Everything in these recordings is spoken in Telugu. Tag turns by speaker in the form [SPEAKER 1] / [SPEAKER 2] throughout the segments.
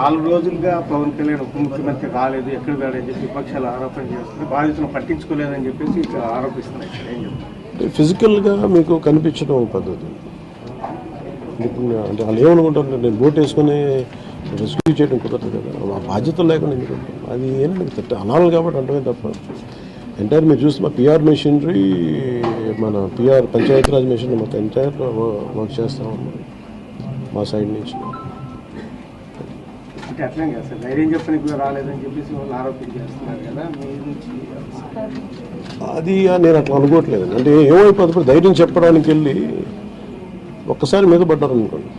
[SPEAKER 1] నాలుగు రోజులుగా పవన్ కళ్యాణ్ ఉప ముఖ్యమంత్రి రాలేదు ఎక్కడ వెళ్ళని చెప్పి విపక్షాలు ఆరోపణ చేస్తుంది బాధితులను పట్టించుకోలేదని చెప్పేసి చెప్తారు?
[SPEAKER 2] ఫిజికల్గా మీకు కనిపించడం ఒక పద్ధతి. అంటే వాళ్ళు ఏమనుకుంటారు నేను బోట్ వేసుకొని రెస్క్యూ చేయడం కుదరదు కదా. ఆ బాధ్యత లేకుండా ఎందుకు ఉంటాం? అది ఏంటంటే తట్ట అనాలి కాబట్టి అంటమే తప్ప. ఎంటైర్ మీరు చూస్తే మా పిఆర్ మెషినరీ మన పిఆర్ పంచాయతీరాజ్ మెషినరీ మొత్తం ఎంటైర్ వర్క్ చేస్తా ఉన్నాం. మా సైడ్ నుంచి.
[SPEAKER 1] అంటే అట్లే కదా సార్. ధైర్యం చెప్పడానికి కూడా రాలేదని చెప్పేసి వాళ్ళు ఆరోపణ చేస్తున్నారు కదా. మీ నుంచి
[SPEAKER 2] అది నేను అట్లా అనుకోవట్లేదు అంటే ఏమైపోతుంది? ఇప్పుడు ధైర్యం చెప్పడానికి వెళ్ళి ఒక్కసారి మీద పడ్డారు అనుకోండి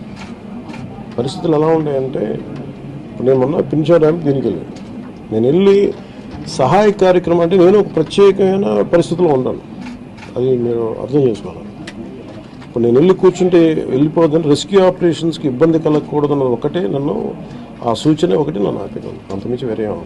[SPEAKER 2] పరిస్థితులు ఎలా ఉన్నాయంటే ఇప్పుడు నేను మొన్న పింఛన్ దీనికి వెళ్ళాను. నేను వెళ్ళి సహాయ కార్యక్రమం అంటే నేను ఒక ప్రత్యేకమైన పరిస్థితిలో ఉన్నాను అది మీరు అర్థం చేసుకోవాలి. ఇప్పుడు నేను వెళ్ళి కూర్చుంటే వెళ్ళిపోదని రెస్క్యూ ఆపరేషన్స్కి ఇబ్బంది కలగకూడదన్న ఒకటే నన్ను ఆ సూచన ఒకటి నన్ను ఆపినాను అంతమించి వేరే ఏం